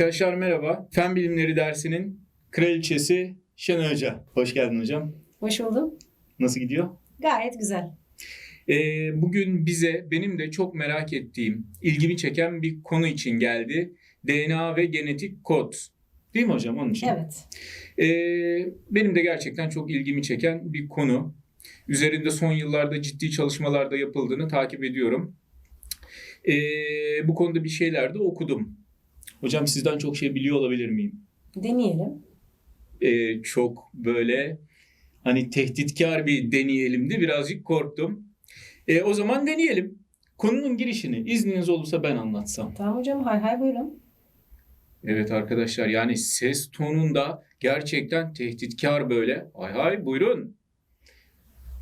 Arkadaşlar merhaba. Fen bilimleri dersinin kraliçesi Şenay Hoca. Hoş geldin hocam. Hoş buldum. Nasıl gidiyor? Gayet güzel. Ee, bugün bize benim de çok merak ettiğim, ilgimi çeken bir konu için geldi. DNA ve genetik kod. Değil mi hocam onun için? Evet. Ee, benim de gerçekten çok ilgimi çeken bir konu. Üzerinde son yıllarda ciddi çalışmalar da yapıldığını takip ediyorum. Ee, bu konuda bir şeyler de okudum. Hocam sizden çok şey biliyor olabilir miyim? Deneyelim. Ee, çok böyle hani tehditkar bir deneyelimdi. Birazcık korktum. Ee, o zaman deneyelim. Konunun girişini izniniz olursa ben anlatsam. Tamam hocam hay hay buyurun. Evet arkadaşlar yani ses tonunda gerçekten tehditkar böyle. Hay hay buyurun.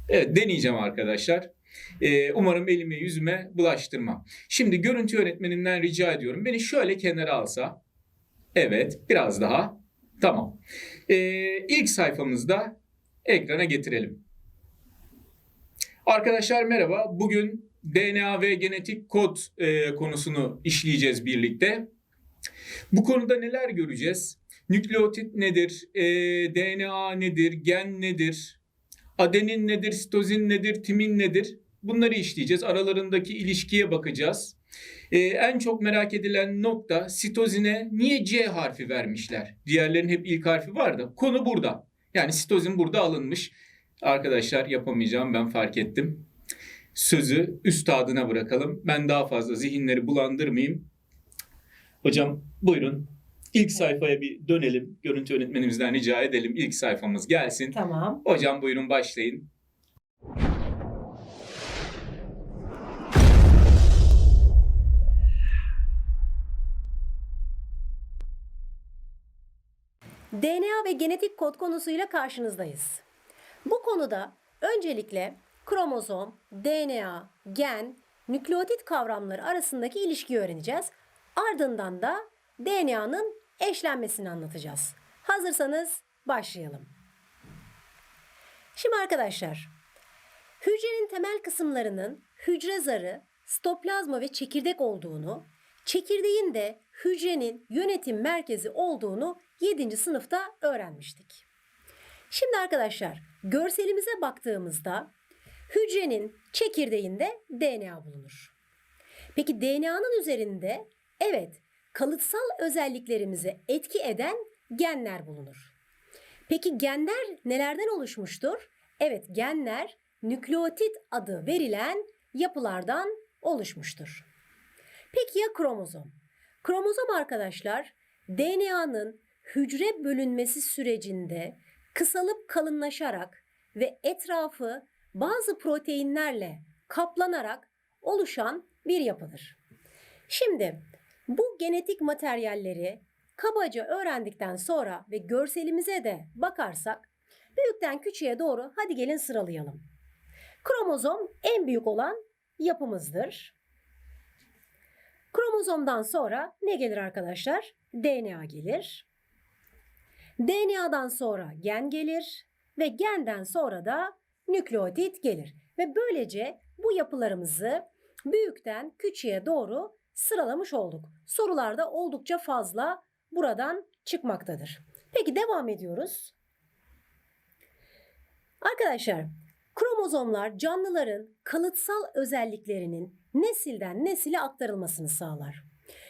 Evet deneyeceğim arkadaşlar. Ee, umarım elime yüzüme bulaştırmam. Şimdi görüntü yönetmenimden rica ediyorum. Beni şöyle kenara alsa. Evet biraz daha. Tamam. Ee, ilk sayfamızda ekrana getirelim. Arkadaşlar merhaba. Bugün DNA ve genetik kod e, konusunu işleyeceğiz birlikte. Bu konuda neler göreceğiz? Nükleotit nedir? E, DNA nedir? Gen nedir? Adenin nedir? Sitozin nedir? Timin nedir? Bunları işleyeceğiz. Aralarındaki ilişkiye bakacağız. E, en çok merak edilen nokta sitozine niye C harfi vermişler? Diğerlerinin hep ilk harfi var da konu burada. Yani sitozin burada alınmış. Arkadaşlar yapamayacağım ben fark ettim. Sözü üstadına bırakalım. Ben daha fazla zihinleri bulandırmayayım. Hocam buyurun. İlk sayfaya bir dönelim. Görüntü yönetmenimizden rica edelim. İlk sayfamız gelsin. Tamam. Hocam buyurun başlayın. DNA ve genetik kod konusuyla karşınızdayız. Bu konuda öncelikle kromozom, DNA, gen, nükleotit kavramları arasındaki ilişkiyi öğreneceğiz. Ardından da DNA'nın eşlenmesini anlatacağız. Hazırsanız başlayalım. Şimdi arkadaşlar, hücrenin temel kısımlarının hücre zarı, stoplazma ve çekirdek olduğunu, çekirdeğin de hücrenin yönetim merkezi olduğunu 7. sınıfta öğrenmiştik. Şimdi arkadaşlar görselimize baktığımızda hücrenin çekirdeğinde DNA bulunur. Peki DNA'nın üzerinde evet kalıtsal özelliklerimizi etki eden genler bulunur. Peki genler nelerden oluşmuştur? Evet genler nükleotit adı verilen yapılardan oluşmuştur. Peki ya kromozom? Kromozom arkadaşlar DNA'nın hücre bölünmesi sürecinde kısalıp kalınlaşarak ve etrafı bazı proteinlerle kaplanarak oluşan bir yapıdır. Şimdi bu genetik materyalleri kabaca öğrendikten sonra ve görselimize de bakarsak büyükten küçüğe doğru hadi gelin sıralayalım. Kromozom en büyük olan yapımızdır. Kromozomdan sonra ne gelir arkadaşlar? DNA gelir. DNA'dan sonra gen gelir ve genden sonra da nükleotit gelir. Ve böylece bu yapılarımızı büyükten küçüğe doğru sıralamış olduk. Sorularda oldukça fazla buradan çıkmaktadır. Peki devam ediyoruz. Arkadaşlar kromozomlar canlıların kalıtsal özelliklerinin nesilden nesile aktarılmasını sağlar.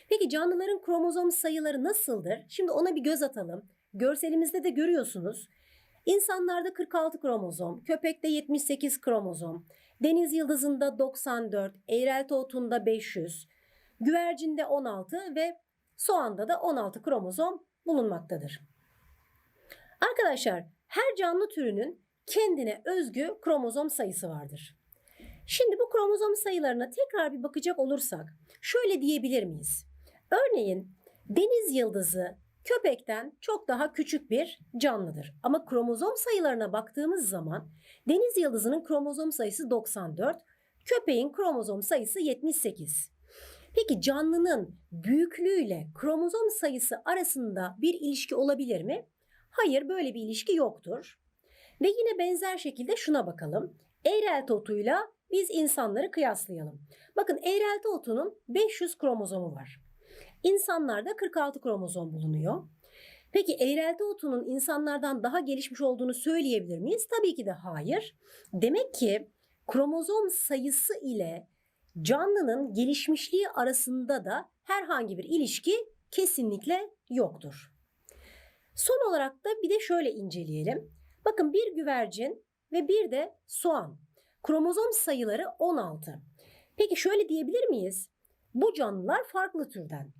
Peki canlıların kromozom sayıları nasıldır? Şimdi ona bir göz atalım. Görselimizde de görüyorsunuz. İnsanlarda 46 kromozom, köpekte 78 kromozom, deniz yıldızında 94, eğrelti otunda 500, güvercinde 16 ve soğanda da 16 kromozom bulunmaktadır. Arkadaşlar her canlı türünün kendine özgü kromozom sayısı vardır. Şimdi bu kromozom sayılarına tekrar bir bakacak olursak şöyle diyebilir miyiz? Örneğin deniz yıldızı köpekten çok daha küçük bir canlıdır. Ama kromozom sayılarına baktığımız zaman deniz yıldızının kromozom sayısı 94, köpeğin kromozom sayısı 78. Peki canlının büyüklüğüyle kromozom sayısı arasında bir ilişki olabilir mi? Hayır, böyle bir ilişki yoktur. Ve yine benzer şekilde şuna bakalım. Eğrelti otuyla biz insanları kıyaslayalım. Bakın eğrelti otunun 500 kromozomu var. İnsanlarda 46 kromozom bulunuyor. Peki eğrelti otunun insanlardan daha gelişmiş olduğunu söyleyebilir miyiz? Tabii ki de hayır. Demek ki kromozom sayısı ile canlının gelişmişliği arasında da herhangi bir ilişki kesinlikle yoktur. Son olarak da bir de şöyle inceleyelim. Bakın bir güvercin ve bir de soğan. Kromozom sayıları 16. Peki şöyle diyebilir miyiz? Bu canlılar farklı türden.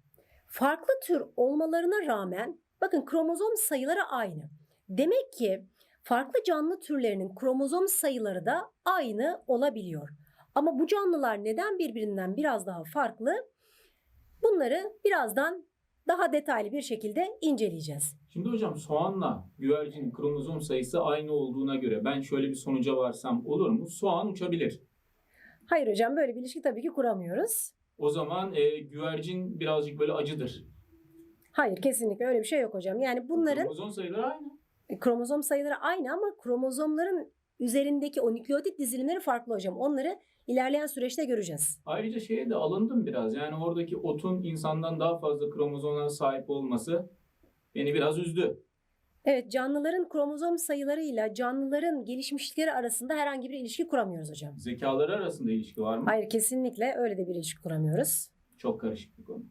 Farklı tür olmalarına rağmen bakın kromozom sayıları aynı. Demek ki farklı canlı türlerinin kromozom sayıları da aynı olabiliyor. Ama bu canlılar neden birbirinden biraz daha farklı? Bunları birazdan daha detaylı bir şekilde inceleyeceğiz. Şimdi hocam soğanla güvercinin kromozom sayısı aynı olduğuna göre ben şöyle bir sonuca varsam olur mu? Soğan uçabilir. Hayır hocam böyle bir ilişki tabii ki kuramıyoruz. O zaman e, güvercin birazcık böyle acıdır. Hayır kesinlikle öyle bir şey yok hocam. Yani bunların Kromozom sayıları aynı. kromozom sayıları aynı ama kromozomların üzerindeki o nükleotit dizilimleri farklı hocam. Onları ilerleyen süreçte göreceğiz. Ayrıca şeye de alındım biraz. Yani oradaki otun insandan daha fazla kromozoma sahip olması beni biraz üzdü. Evet canlıların kromozom sayılarıyla canlıların gelişmişlikleri arasında herhangi bir ilişki kuramıyoruz hocam. Zekaları arasında ilişki var mı? Hayır kesinlikle öyle de bir ilişki kuramıyoruz. Çok karışık bir konu.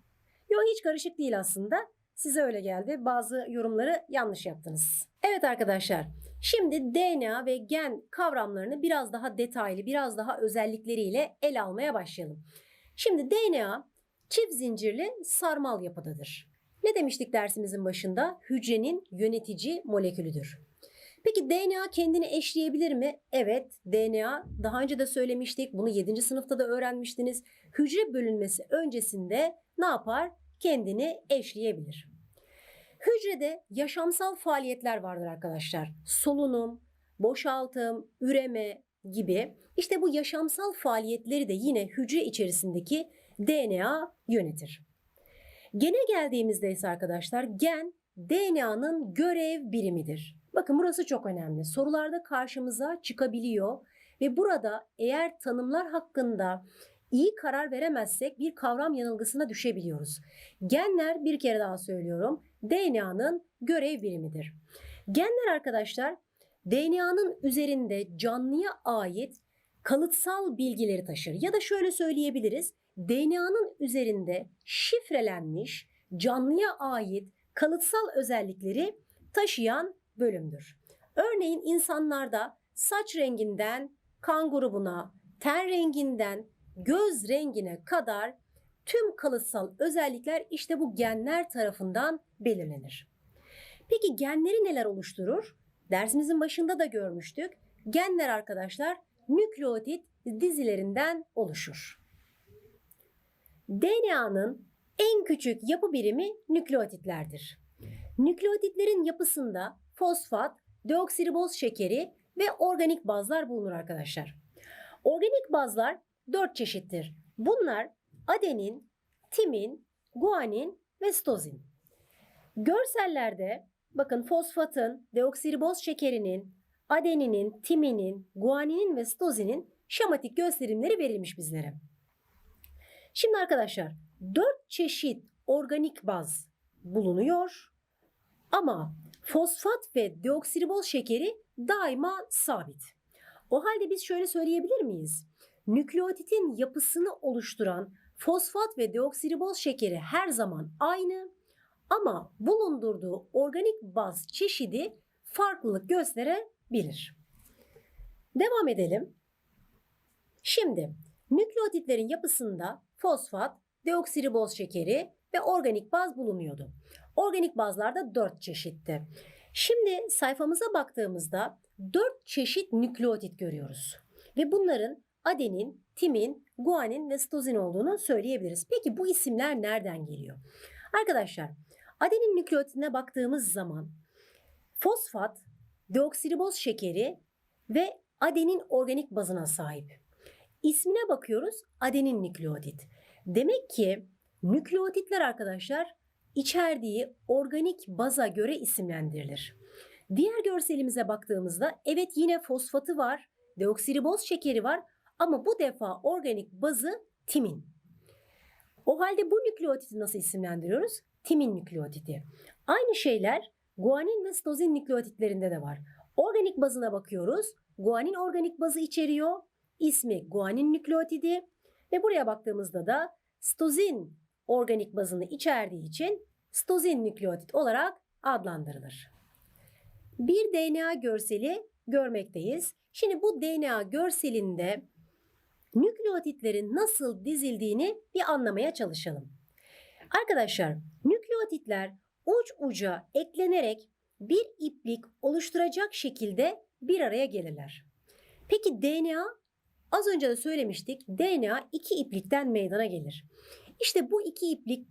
Yok hiç karışık değil aslında. Size öyle geldi. Bazı yorumları yanlış yaptınız. Evet arkadaşlar. Şimdi DNA ve gen kavramlarını biraz daha detaylı, biraz daha özellikleriyle ele almaya başlayalım. Şimdi DNA çift zincirli sarmal yapıdadır. Ne demiştik dersimizin başında? Hücrenin yönetici molekülüdür. Peki DNA kendini eşleyebilir mi? Evet, DNA daha önce de söylemiştik. Bunu 7. sınıfta da öğrenmiştiniz. Hücre bölünmesi öncesinde ne yapar? Kendini eşleyebilir. Hücrede yaşamsal faaliyetler vardır arkadaşlar. Solunum, boşaltım, üreme gibi. İşte bu yaşamsal faaliyetleri de yine hücre içerisindeki DNA yönetir. Gene geldiğimizde ise arkadaşlar gen DNA'nın görev birimidir. Bakın burası çok önemli. Sorularda karşımıza çıkabiliyor ve burada eğer tanımlar hakkında iyi karar veremezsek bir kavram yanılgısına düşebiliyoruz. Genler bir kere daha söylüyorum DNA'nın görev birimidir. Genler arkadaşlar DNA'nın üzerinde canlıya ait kalıtsal bilgileri taşır. Ya da şöyle söyleyebiliriz. DNA'nın üzerinde şifrelenmiş canlıya ait kalıtsal özellikleri taşıyan bölümdür. Örneğin insanlarda saç renginden kan grubuna, ten renginden göz rengine kadar tüm kalıtsal özellikler işte bu genler tarafından belirlenir. Peki genleri neler oluşturur? Dersimizin başında da görmüştük. Genler arkadaşlar nükleotit dizilerinden oluşur. DNA'nın en küçük yapı birimi nükleotitlerdir. Nükleotitlerin yapısında fosfat, deoksiriboz şekeri ve organik bazlar bulunur arkadaşlar. Organik bazlar dört çeşittir. Bunlar adenin, timin, guanin ve stozin. Görsellerde bakın fosfatın, deoksiriboz şekerinin, adeninin, timinin, guaninin ve stozinin şematik gösterimleri verilmiş bizlere. Şimdi arkadaşlar dört çeşit organik baz bulunuyor ama fosfat ve deoksiriboz şekeri daima sabit. O halde biz şöyle söyleyebilir miyiz? Nükleotitin yapısını oluşturan fosfat ve deoksiriboz şekeri her zaman aynı ama bulundurduğu organik baz çeşidi farklılık gösterebilir. Devam edelim. Şimdi nükleotitlerin yapısında fosfat, deoksiriboz şekeri ve organik baz bulunuyordu. Organik bazlar da 4 çeşitti. Şimdi sayfamıza baktığımızda 4 çeşit nükleotit görüyoruz. Ve bunların adenin, timin, guanin ve stozin olduğunu söyleyebiliriz. Peki bu isimler nereden geliyor? Arkadaşlar adenin nükleotidine baktığımız zaman fosfat, deoksiriboz şekeri ve adenin organik bazına sahip. İsmine bakıyoruz adenin nükleotit. Demek ki nükleotitler arkadaşlar içerdiği organik baza göre isimlendirilir. Diğer görselimize baktığımızda evet yine fosfatı var, deoksiriboz şekeri var ama bu defa organik bazı timin. O halde bu nükleotidi nasıl isimlendiriyoruz? Timin nükleotidi. Aynı şeyler guanin ve sitozin nükleotitlerinde de var. Organik bazına bakıyoruz. Guanin organik bazı içeriyor. İsmi guanin nükleotidi ve buraya baktığımızda da sitozin organik bazını içerdiği için sitozin nükleotit olarak adlandırılır. Bir DNA görseli görmekteyiz. Şimdi bu DNA görselinde nükleotitlerin nasıl dizildiğini bir anlamaya çalışalım. Arkadaşlar, nükleotitler uç uca eklenerek bir iplik oluşturacak şekilde bir araya gelirler. Peki DNA az önce de söylemiştik. DNA iki iplikten meydana gelir. İşte bu iki iplik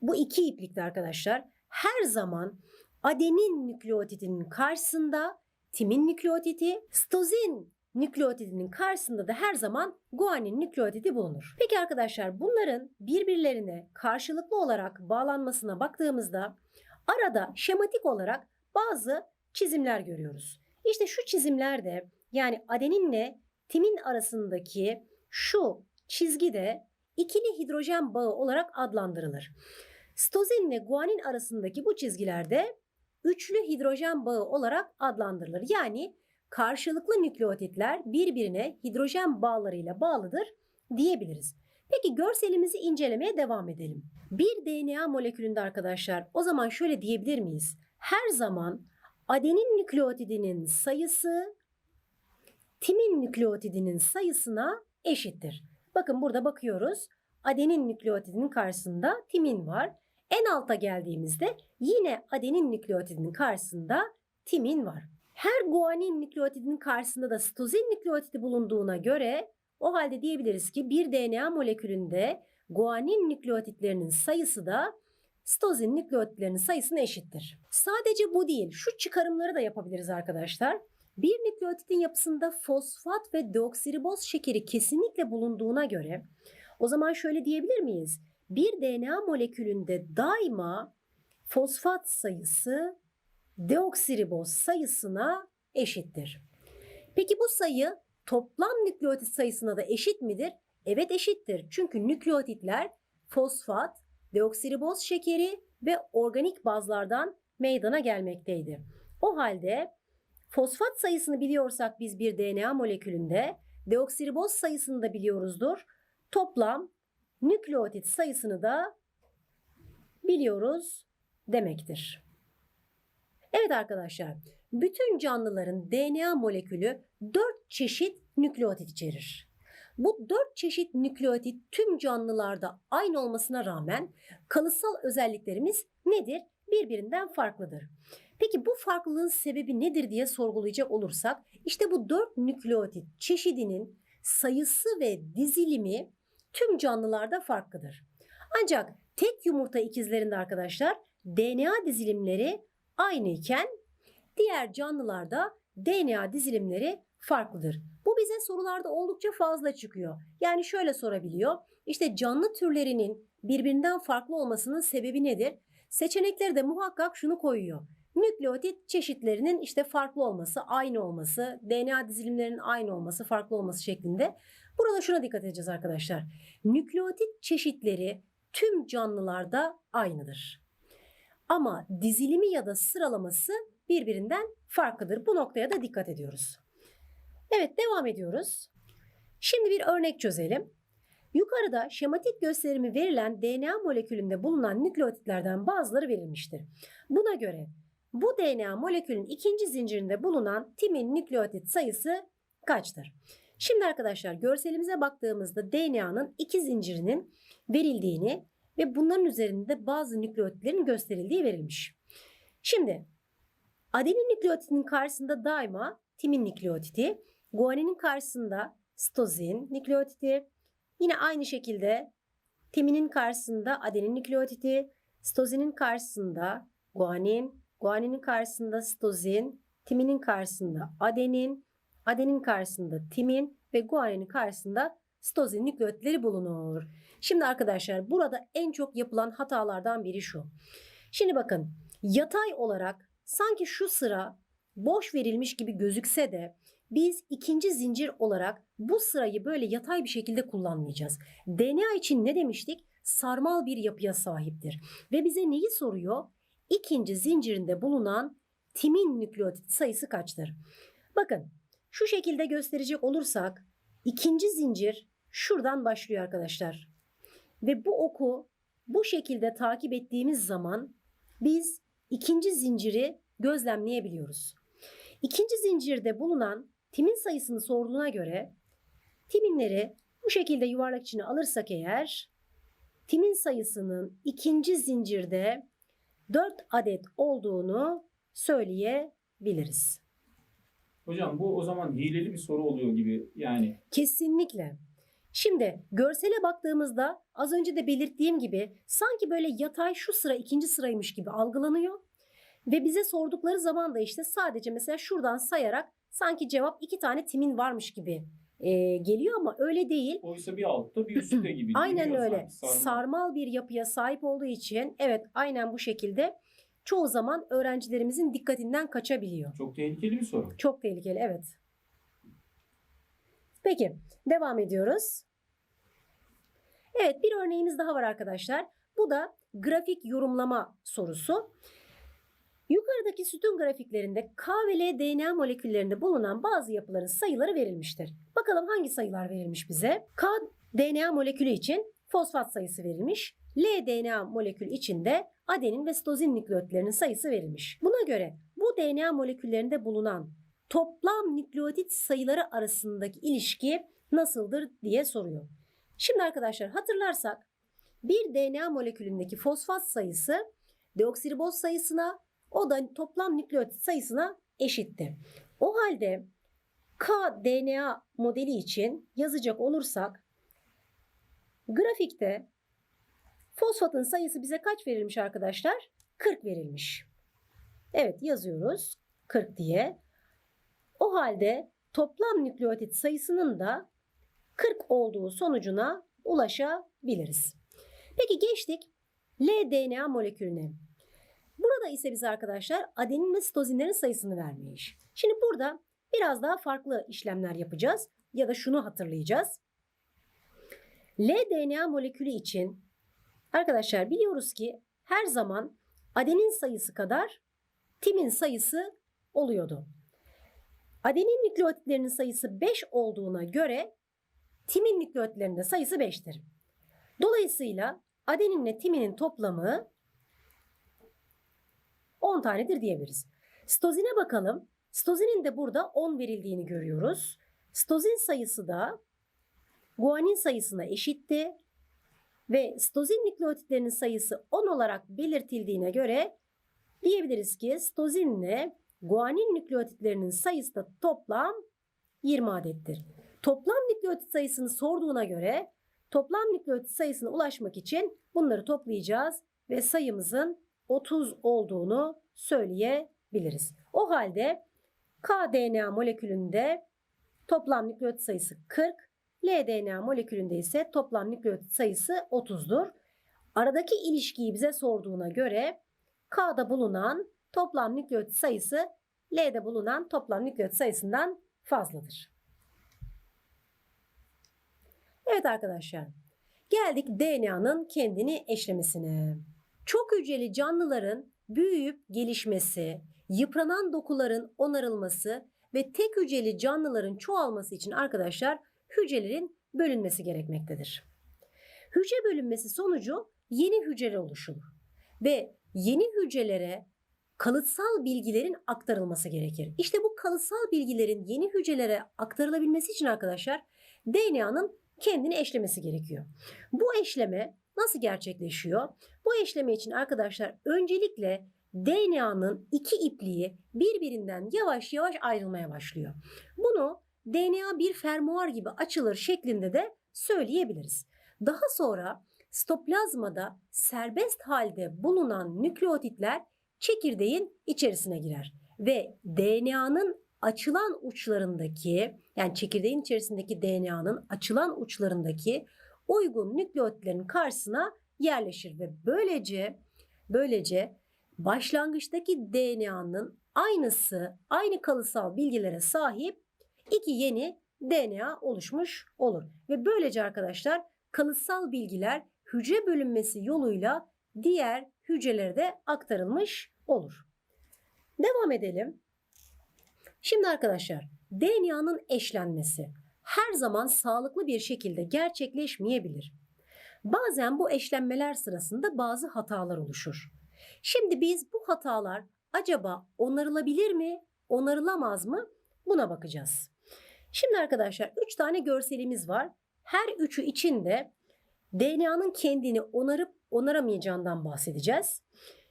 bu iki iplikte arkadaşlar her zaman adenin nükleotidinin karşısında timin nükleotidi, sitozin nükleotidinin karşısında da her zaman guanin nükleotidi bulunur. Peki arkadaşlar bunların birbirlerine karşılıklı olarak bağlanmasına baktığımızda arada şematik olarak bazı çizimler görüyoruz. İşte şu çizimlerde yani adeninle timin arasındaki şu çizgi de ikili hidrojen bağı olarak adlandırılır. Sitozin ile guanin arasındaki bu çizgilerde üçlü hidrojen bağı olarak adlandırılır. Yani karşılıklı nükleotitler birbirine hidrojen bağlarıyla bağlıdır diyebiliriz. Peki görselimizi incelemeye devam edelim. Bir DNA molekülünde arkadaşlar o zaman şöyle diyebilir miyiz? Her zaman adenin nükleotidinin sayısı timin nükleotidinin sayısına eşittir. Bakın burada bakıyoruz. Adenin nükleotidinin karşısında timin var. En alta geldiğimizde yine adenin nükleotidinin karşısında timin var. Her guanin nükleotidinin karşısında da sitozin nükleotidi bulunduğuna göre o halde diyebiliriz ki bir DNA molekülünde guanin nükleotitlerinin sayısı da sitozin nükleotitlerinin sayısına eşittir. Sadece bu değil, şu çıkarımları da yapabiliriz arkadaşlar. Bir nükleotidin yapısında fosfat ve deoksiriboz şekeri kesinlikle bulunduğuna göre o zaman şöyle diyebilir miyiz? Bir DNA molekülünde daima fosfat sayısı deoksiriboz sayısına eşittir. Peki bu sayı toplam nükleotit sayısına da eşit midir? Evet eşittir. Çünkü nükleotitler fosfat, deoksiriboz şekeri ve organik bazlardan meydana gelmekteydi. O halde fosfat sayısını biliyorsak biz bir DNA molekülünde deoksiriboz sayısını da biliyoruzdur. Toplam nükleotit sayısını da biliyoruz demektir. Evet arkadaşlar, bütün canlıların DNA molekülü 4 çeşit nükleotit içerir. Bu 4 çeşit nükleotit tüm canlılarda aynı olmasına rağmen kalıtsal özelliklerimiz nedir? Birbirinden farklıdır. Peki bu farklılığın sebebi nedir diye sorgulayacak olursak işte bu 4 nükleotit çeşidinin sayısı ve dizilimi tüm canlılarda farklıdır. Ancak tek yumurta ikizlerinde arkadaşlar DNA dizilimleri aynı iken diğer canlılarda DNA dizilimleri farklıdır. Bu bize sorularda oldukça fazla çıkıyor. Yani şöyle sorabiliyor. İşte canlı türlerinin birbirinden farklı olmasının sebebi nedir? Seçenekleri de muhakkak şunu koyuyor. Nükleotit çeşitlerinin işte farklı olması, aynı olması, DNA dizilimlerinin aynı olması, farklı olması şeklinde. Burada şuna dikkat edeceğiz arkadaşlar. Nükleotit çeşitleri tüm canlılarda aynıdır. Ama dizilimi ya da sıralaması birbirinden farklıdır. Bu noktaya da dikkat ediyoruz. Evet devam ediyoruz. Şimdi bir örnek çözelim. Yukarıda şematik gösterimi verilen DNA molekülünde bulunan nükleotitlerden bazıları verilmiştir. Buna göre bu DNA molekülün ikinci zincirinde bulunan timin nükleotit sayısı kaçtır? Şimdi arkadaşlar görselimize baktığımızda DNA'nın iki zincirinin verildiğini ve bunların üzerinde bazı nükleotitlerin gösterildiği verilmiş. Şimdi adenin nükleotidinin karşısında daima timin nükleotidi, guaninin karşısında sitozin nükleotidi, yine aynı şekilde timinin karşısında adenin nükleotidi, sitozinin karşısında guanin, guaninin karşısında sitozin, timinin karşısında adenin, adenin karşısında timin ve guaninin karşısında sitozin nükleotitleri bulunur. Şimdi arkadaşlar burada en çok yapılan hatalardan biri şu. Şimdi bakın yatay olarak sanki şu sıra boş verilmiş gibi gözükse de biz ikinci zincir olarak bu sırayı böyle yatay bir şekilde kullanmayacağız. DNA için ne demiştik? sarmal bir yapıya sahiptir. Ve bize neyi soruyor? İkinci zincirinde bulunan timin nükleotit sayısı kaçtır? Bakın şu şekilde gösterecek olursak ikinci zincir şuradan başlıyor arkadaşlar. Ve bu oku bu şekilde takip ettiğimiz zaman biz ikinci zinciri gözlemleyebiliyoruz. İkinci zincirde bulunan timin sayısını sorduğuna göre timinleri bu şekilde yuvarlak içine alırsak eğer timin sayısının ikinci zincirde 4 adet olduğunu söyleyebiliriz. Hocam bu o zaman hileli bir soru oluyor gibi yani. Kesinlikle. Şimdi görsele baktığımızda az önce de belirttiğim gibi sanki böyle yatay şu sıra ikinci sıraymış gibi algılanıyor. Ve bize sordukları zaman da işte sadece mesela şuradan sayarak sanki cevap iki tane timin varmış gibi e, geliyor ama öyle değil. Oysa bir altta bir üstte gibi. Aynen öyle. sanki, sarmal. Sarmal bir yapıya sahip olduğu için evet aynen bu şekilde çoğu zaman öğrencilerimizin dikkatinden kaçabiliyor. Çok tehlikeli bir soru. Çok tehlikeli evet. Peki devam ediyoruz. Evet bir örneğimiz daha var arkadaşlar. Bu da grafik yorumlama sorusu. Yukarıdaki sütun grafiklerinde K ve L DNA moleküllerinde bulunan bazı yapıların sayıları verilmiştir. Bakalım hangi sayılar verilmiş bize? K DNA molekülü için fosfat sayısı verilmiş. L DNA molekülü için de adenin ve sitozin nükleotlerinin sayısı verilmiş. Buna göre bu DNA moleküllerinde bulunan toplam nükleotit sayıları arasındaki ilişki nasıldır diye soruyor. Şimdi arkadaşlar hatırlarsak bir DNA molekülündeki fosfat sayısı deoksiriboz sayısına o da toplam nükleotit sayısına eşitti. O halde K DNA modeli için yazacak olursak grafikte fosfatın sayısı bize kaç verilmiş arkadaşlar? 40 verilmiş. Evet yazıyoruz 40 diye. O halde toplam nükleotit sayısının da 40 olduğu sonucuna ulaşabiliriz. Peki geçtik L-DNA molekülüne. Burada ise bize arkadaşlar adenin ve sitozinlerin sayısını vermiş. Şimdi burada biraz daha farklı işlemler yapacağız ya da şunu hatırlayacağız. L-DNA molekülü için arkadaşlar biliyoruz ki her zaman adenin sayısı kadar timin sayısı oluyordu. Adenin nükleotitlerinin sayısı 5 olduğuna göre timin nükleotitlerinin de sayısı 5'tir. Dolayısıyla adeninle timinin toplamı 10 tanedir diyebiliriz. Stozine bakalım. Stozinin de burada 10 verildiğini görüyoruz. Stozin sayısı da guanin sayısına eşitti. Ve stozin nükleotitlerinin sayısı 10 olarak belirtildiğine göre diyebiliriz ki stozinle guanin nükleotitlerinin sayısı da toplam 20 adettir. Toplam nükleotit sayısını sorduğuna göre toplam nükleotit sayısına ulaşmak için bunları toplayacağız ve sayımızın 30 olduğunu söyleyebiliriz. O halde kDNA molekülünde toplam nükleotit sayısı 40, LDNA molekülünde ise toplam nükleotit sayısı 30'dur. Aradaki ilişkiyi bize sorduğuna göre K'da bulunan toplam nükleotit sayısı L'de bulunan toplam nükleotit sayısından fazladır. Evet arkadaşlar. Geldik DNA'nın kendini eşlemesine. Çok hücreli canlıların büyüyüp gelişmesi, yıpranan dokuların onarılması ve tek hücreli canlıların çoğalması için arkadaşlar hücrelerin bölünmesi gerekmektedir. Hücre bölünmesi sonucu yeni hücre oluşur ve yeni hücrelere kalıtsal bilgilerin aktarılması gerekir. İşte bu kalıtsal bilgilerin yeni hücrelere aktarılabilmesi için arkadaşlar DNA'nın kendini eşlemesi gerekiyor. Bu eşleme nasıl gerçekleşiyor? Bu eşleme için arkadaşlar öncelikle DNA'nın iki ipliği birbirinden yavaş yavaş ayrılmaya başlıyor. Bunu DNA bir fermuar gibi açılır şeklinde de söyleyebiliriz. Daha sonra stoplazmada serbest halde bulunan nükleotitler çekirdeğin içerisine girer ve DNA'nın açılan uçlarındaki yani çekirdeğin içerisindeki DNA'nın açılan uçlarındaki uygun nükleotitlerin karşısına yerleşir ve böylece böylece başlangıçtaki DNA'nın aynısı aynı kalıtsal bilgilere sahip iki yeni DNA oluşmuş olur ve böylece arkadaşlar kalıtsal bilgiler hücre bölünmesi yoluyla diğer hücrelere de aktarılmış olur. Devam edelim. Şimdi arkadaşlar DNA'nın eşlenmesi her zaman sağlıklı bir şekilde gerçekleşmeyebilir. Bazen bu eşlenmeler sırasında bazı hatalar oluşur. Şimdi biz bu hatalar acaba onarılabilir mi, onarılamaz mı? Buna bakacağız. Şimdi arkadaşlar 3 tane görselimiz var. Her üçü için de DNA'nın kendini onarıp onaramayacağından bahsedeceğiz.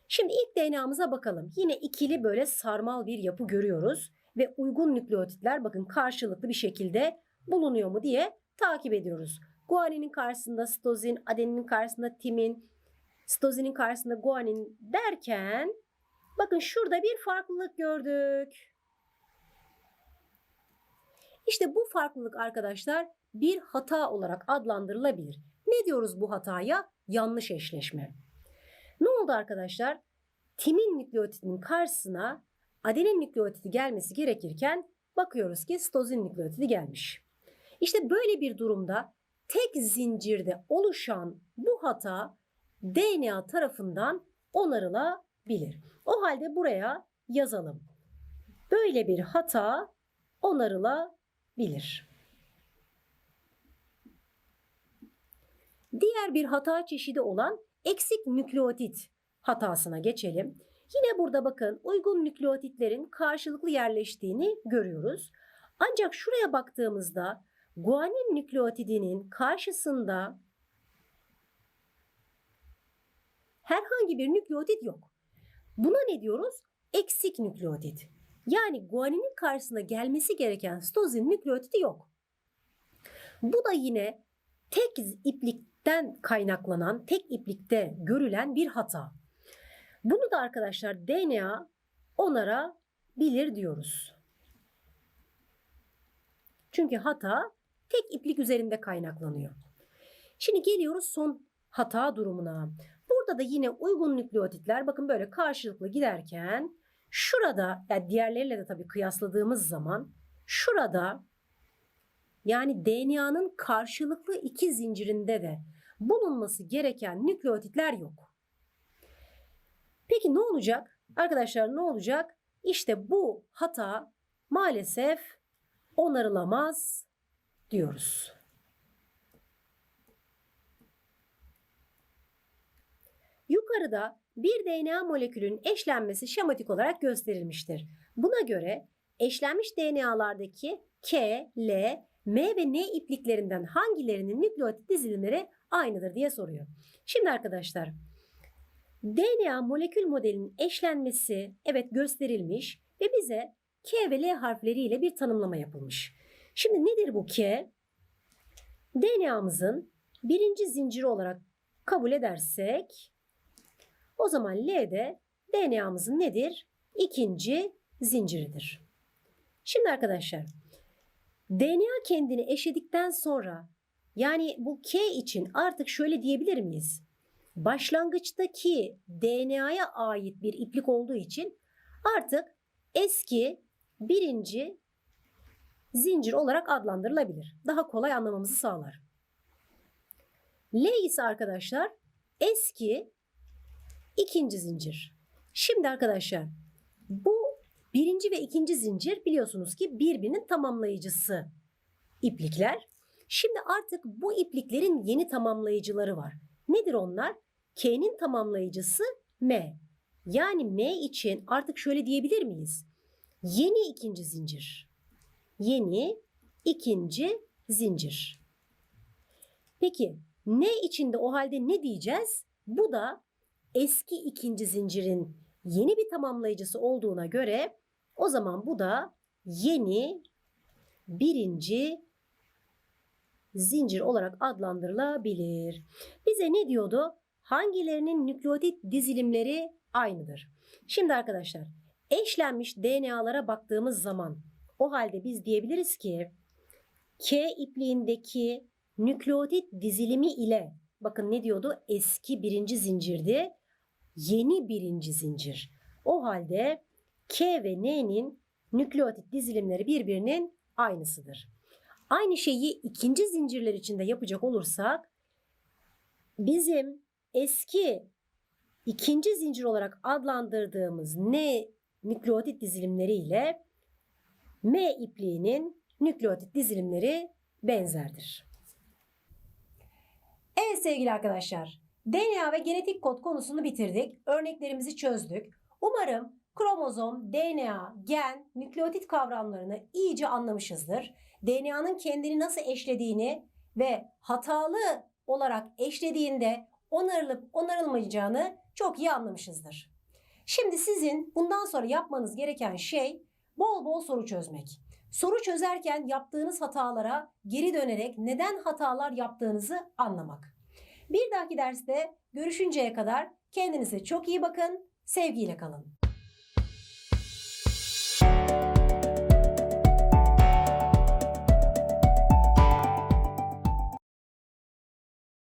Şimdi ilk DNA'mıza bakalım. Yine ikili böyle sarmal bir yapı görüyoruz ve uygun nükleotitler bakın karşılıklı bir şekilde bulunuyor mu diye takip ediyoruz. Guaninin karşısında sitozin, adeninin karşısında timin, sitozinin karşısında guanin derken bakın şurada bir farklılık gördük. İşte bu farklılık arkadaşlar bir hata olarak adlandırılabilir. Ne diyoruz bu hataya? Yanlış eşleşme. Ne oldu arkadaşlar? Timin nükleotidinin karşısına adenin nükleotidi gelmesi gerekirken bakıyoruz ki sitozin nükleotidi gelmiş. İşte böyle bir durumda tek zincirde oluşan bu hata DNA tarafından onarılabilir. O halde buraya yazalım. Böyle bir hata onarılabilir. Diğer bir hata çeşidi olan eksik nükleotit hatasına geçelim. Yine burada bakın uygun nükleotitlerin karşılıklı yerleştiğini görüyoruz. Ancak şuraya baktığımızda guanin nükleotidinin karşısında herhangi bir nükleotit yok. Buna ne diyoruz? Eksik nükleotit. Yani guaninin karşısına gelmesi gereken sitozin nükleotidi yok. Bu da yine tek iplikten kaynaklanan, tek iplikte görülen bir hata. Bunu da arkadaşlar DNA onarabilir diyoruz. Çünkü hata tek iplik üzerinde kaynaklanıyor. Şimdi geliyoruz son hata durumuna. Burada da yine uygun nükleotitler bakın böyle karşılıklı giderken şurada yani diğerleriyle de tabii kıyasladığımız zaman şurada yani DNA'nın karşılıklı iki zincirinde de bulunması gereken nükleotitler yok. Peki ne olacak? Arkadaşlar ne olacak? İşte bu hata maalesef onarılamaz diyoruz. Yukarıda bir DNA molekülün eşlenmesi şematik olarak gösterilmiştir. Buna göre eşlenmiş DNA'lardaki K, L, M ve N ipliklerinden hangilerinin nükleotit dizilimleri aynıdır diye soruyor. Şimdi arkadaşlar DNA molekül modelinin eşlenmesi evet gösterilmiş ve bize K ve L harfleriyle bir tanımlama yapılmış. Şimdi nedir bu K? DNA'mızın birinci zinciri olarak kabul edersek o zaman L de DNA'mızın nedir? İkinci zinciridir. Şimdi arkadaşlar DNA kendini eşledikten sonra yani bu K için artık şöyle diyebilir miyiz? Başlangıçtaki DNA'ya ait bir iplik olduğu için artık eski birinci zincir olarak adlandırılabilir. Daha kolay anlamamızı sağlar. L ise arkadaşlar eski ikinci zincir. Şimdi arkadaşlar bu birinci ve ikinci zincir biliyorsunuz ki birbirinin tamamlayıcısı iplikler. Şimdi artık bu ipliklerin yeni tamamlayıcıları var. Nedir onlar? K'nin tamamlayıcısı M. Yani M için artık şöyle diyebilir miyiz? Yeni ikinci zincir. Yeni ikinci zincir. Peki N içinde o halde ne diyeceğiz? Bu da eski ikinci zincirin yeni bir tamamlayıcısı olduğuna göre o zaman bu da yeni birinci zincir olarak adlandırılabilir. Bize ne diyordu? Hangilerinin nükleotit dizilimleri aynıdır? Şimdi arkadaşlar eşlenmiş DNA'lara baktığımız zaman o halde biz diyebiliriz ki K ipliğindeki nükleotit dizilimi ile bakın ne diyordu? Eski birinci zincirdi. Yeni birinci zincir. O halde K ve N'nin nükleotit dizilimleri birbirinin aynısıdır. Aynı şeyi ikinci zincirler içinde yapacak olursak bizim eski ikinci zincir olarak adlandırdığımız N nükleotit dizilimleri ile M ipliğinin nükleotit dizilimleri benzerdir. Evet sevgili arkadaşlar, DNA ve genetik kod konusunu bitirdik. Örneklerimizi çözdük. Umarım kromozom, DNA, gen, nükleotit kavramlarını iyice anlamışızdır. DNA'nın kendini nasıl eşlediğini ve hatalı olarak eşlediğinde onarılıp onarılmayacağını çok iyi anlamışızdır. Şimdi sizin bundan sonra yapmanız gereken şey bol bol soru çözmek. Soru çözerken yaptığınız hatalara geri dönerek neden hatalar yaptığınızı anlamak. Bir dahaki derste görüşünceye kadar kendinize çok iyi bakın, sevgiyle kalın.